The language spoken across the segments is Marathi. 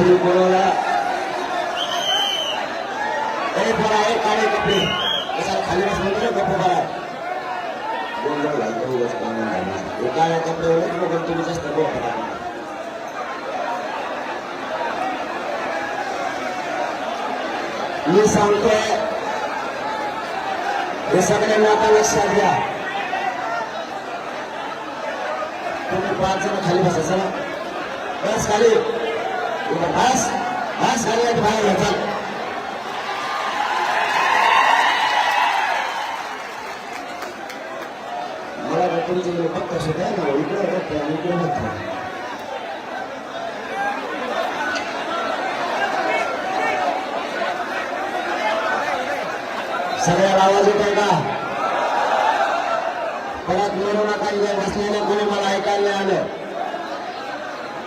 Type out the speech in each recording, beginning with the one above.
तुम्ही बोलवला ए बरं आहे काळे कपडे कशाला खाली बस म्हणतो ना गप्प बरा गोंधळ घालतो उगाच कामं नाही. हे काळ्या कपड्यावर बघून तुम्ही जास्त बोलता मी सांगतोय हे सगळ्यांना आता लक्षात घ्या तुम्ही पाच जण खाली बसा चला बस खाली इथं बस बस खाली आणि बाहेर घ्या चल मला काय तुमचे फक्त सुद्धा ना इकडे बघतो आणि इकडे बघतो सगळ्याला आवाज येतोय का परत मिळू नका इथे बसलेले कोणी मला ऐकायला नाही आलं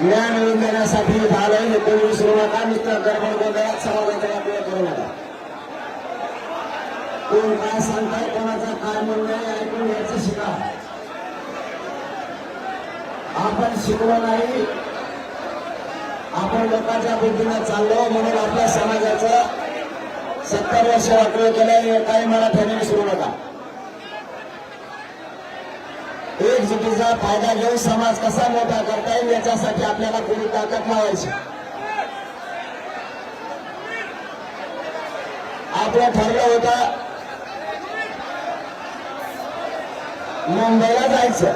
ज्ञान मिळवून देण्यासाठी झालंय. हे कोणी विसरू नका नुसतं गडबड गोंधळात समाजाचा वापर करू नका. कोण काय सांगताय कोणाचं काय म्हणणं ऐकून घ्यायचं शिका. आपण शिकलो नाही. आपण लोकांच्या बुद्धीनं चाललो म्हणून आपल्या समाजाचं सत्तर वर्ष वाटलं गेलं हे काही मराठ्याने विसरू नका. एकजुटीचा फायदा घेऊन समाज कसा मोठा करता येईल याच्यासाठी आपल्याला कोणी ताकद लावायची आपलं ठरलं होतं मुंबईला जायचं.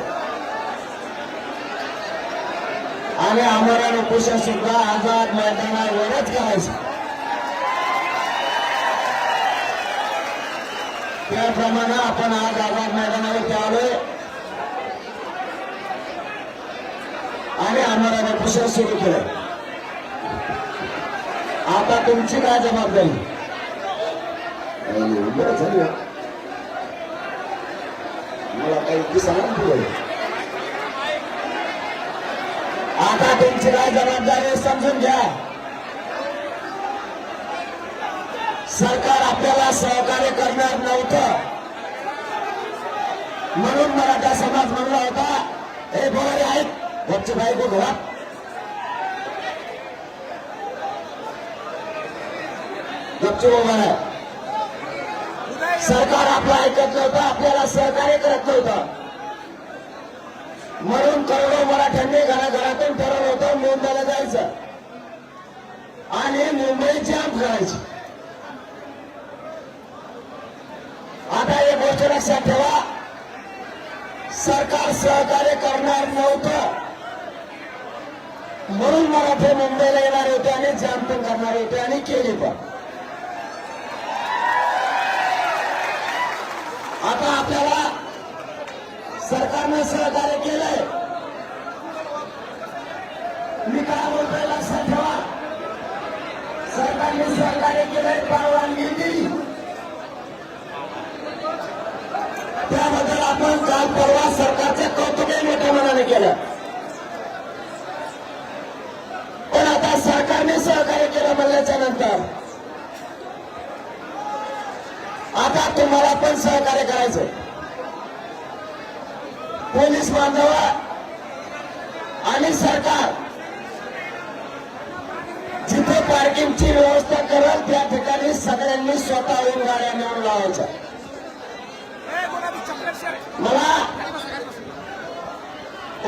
आणि आम्हाला उपोषण सुद्धा आझाद मैदानावरच करायचं. त्याप्रमाणे आपण आज आझाद मैदानावर आलोय आणि उपोषण सुरू केलं आता तुमची काय जबाबदारी? बरं झाली. मला काही दिसणार पुढे आता तुमची काय जबाबदारी समजून घ्या. सरकार आपल्याला सहकार्य करणार नव्हतं. म्हणून मराठा समाज म्हणला होता. हे बोलारे आहेत गपची बायको घरात गपची उभा आहे सरकार आपलं ऐकत नव्हतं आपल्याला सहकार्य करत नव्हतं. म्हणून करोडो मराठ्यांनी घराघरातून ठरवलं होतं मुंबईला जायचं. आणि मुंबई जाम करायची. आता एक गोष्ट लक्षात ठेवा. सरकार सहकार्य करणार नव्हतं. म्हणून मराठे मुंबईला येणार होते आणि जाम पण करणार होते आणि केली पण. आता आपल्याला सरकारनं सहकार्य केलंय. मी काय बोलतोय लक्षात ठेवा. सरकारने सहकार्य केलंय परवानगी दिली. त्याबद्दल आपण काल परवा सरकारचे कौतुकही मोठ्या मनाने केलं. पण आता सरकारने सहकार्य केलं म्हणल्याच्या नंतर आता तुम्हाला पण सहकार्य करायचं पोलीस बांधव आणि सरकार जिथे पार्किंगची व्यवस्था करेल त्या ठिकाणी सगळ्यांनी स्वतः येऊन गाड्या मिळून लावायच्या. मला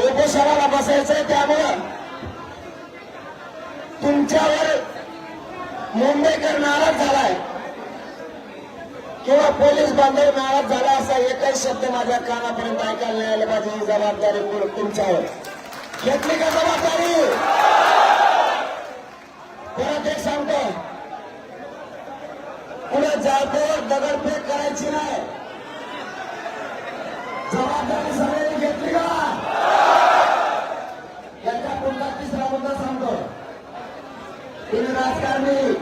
उपोषणाला बसायचंय त्यामुळं तुमच्यावर मुंबईकर नाराज झालाय. किंवा पोलीस बांधव नाराज झाला असा एकही शब्द माझ्या कानापर्यंत ऐकायला नाही आला. पाहिजे ही जबाबदारी तुमच्यावर. घेतली का जबाबदारी? परत एक सांगतो. पुढे जातो दगडफेक करायची नाही. जबाबदारी सगळ्यांनी घेतली का? याच्या पुढचा तिसरा मुद्दा सांगतो. तुम्ही राजकारणी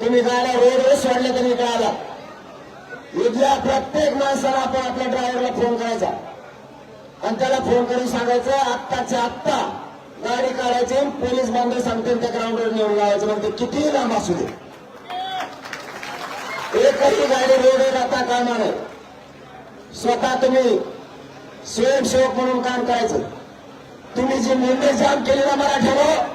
तुम्ही गाड्या रोडवर सोडल्या तरी इकडे आला इथल्या प्रत्येक माणसाला आपण आपल्या ड्रायव्हरला फोन करायचा. आणि त्याला फोन करून सांगायचं आत्ताच्या आत्ता गाडी काढायची पोलीस बांधव सांगतील त्या ग्राउंडवर नेऊन लावायचं. म्हणते कितीही लांब असू दे. एकही गाडी रोडवर राहता कामा नये स्वतः तुम्ही स्वयंसेवक म्हणून काम करायचं. तुम्ही जी मुंबई जाम केली ना मराठ्यावर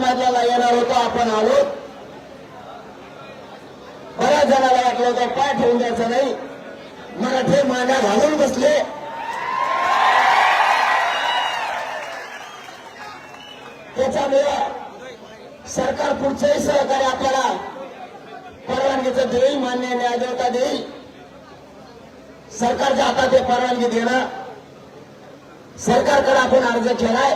महाराजाला येणार होतो आपण आलो. बऱ्याच जणाला वाटलं होतं पाय ठेवून द्यायचं नाही. मराठे मान्या घालून बसले. त्याच्यामुळे सरकार पुढचंही सहकार्य आपल्याला परवानगीचं देईल मान्य न्यायदेवता देईल. सरकारच्या हातात परवानगी देणं. सरकारकडे आपण अर्ज केलाय.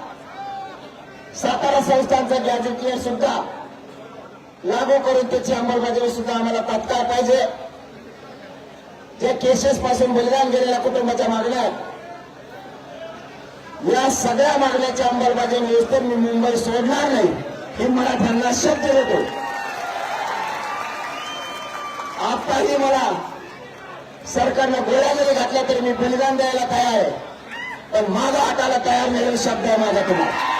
सातारा संस्थांचा गॅजेटियर सुद्धा लागू करून त्याची अंमलबजावणी सुद्धा आम्हाला तात्काळ पाहिजे. जे केसेस पासून बलिदान गेलेल्या कुटुंबाच्या मागण्या या सगळ्या मागण्याची अंमलबजावणी व्यवस्थेत मी मुंबई सोडणार नाही. हे मराठ्यांना शब्द देतो आताही मला सरकारनं गोळ्या जरी घातल्या तरी मी बलिदान द्यायला तयार आहे. पण माझा हाताला तयार नाही शब्द आहे माझा तुम्हाला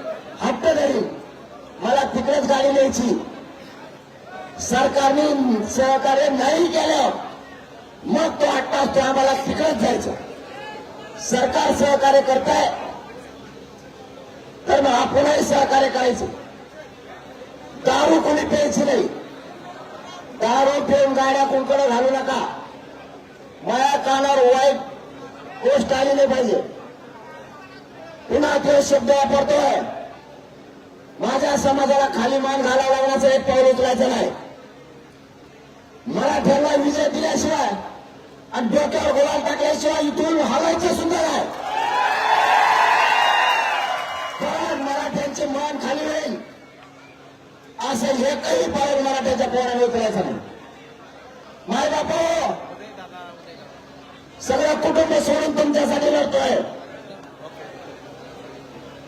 हट्ट धरी मला तिकडेच गाडी न्यायची. सरकारने सहकार्य नाही केलं मग तो आठ असतो तो आम्हाला तिकडेच जायचं. सरकार सहकार्य करताय तर मग आपणही सहकार्य करायचं. दारू कोणी प्यायची नाही. दारू पिऊन गाड्या कोणकडे घालू नका. माया कानावर वाईट गोष्ट आली नाही पाहिजे. पुन्हा तो शब्द वापरतोय. माझ्या समाजाला खाली मान घालावा लागण्याचं एक पाऊल उचलायचं नाही. मराठ्यांना विजय दिल्याशिवाय आणि डोक्यावर गोळा टाकल्याशिवाय इथून हवायचं सुद्धा नाही. कारण मराठ्यांचे मान खाली होईल. असं एकही पाऊल मराठ्याच्या पोराने उचलायचं नाही. माय बापा सगळं कुटुंब सोडून तुमच्यासाठी लढतोय.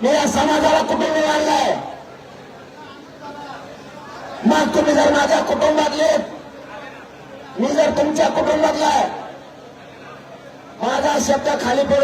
मी या समाजाला कुटुंब मानलाय. मग तुम्ही जर माझ्या कुटुंबातले मी जर तुमच्या कुटुंबातला आहे माझा शब्द खाली पडू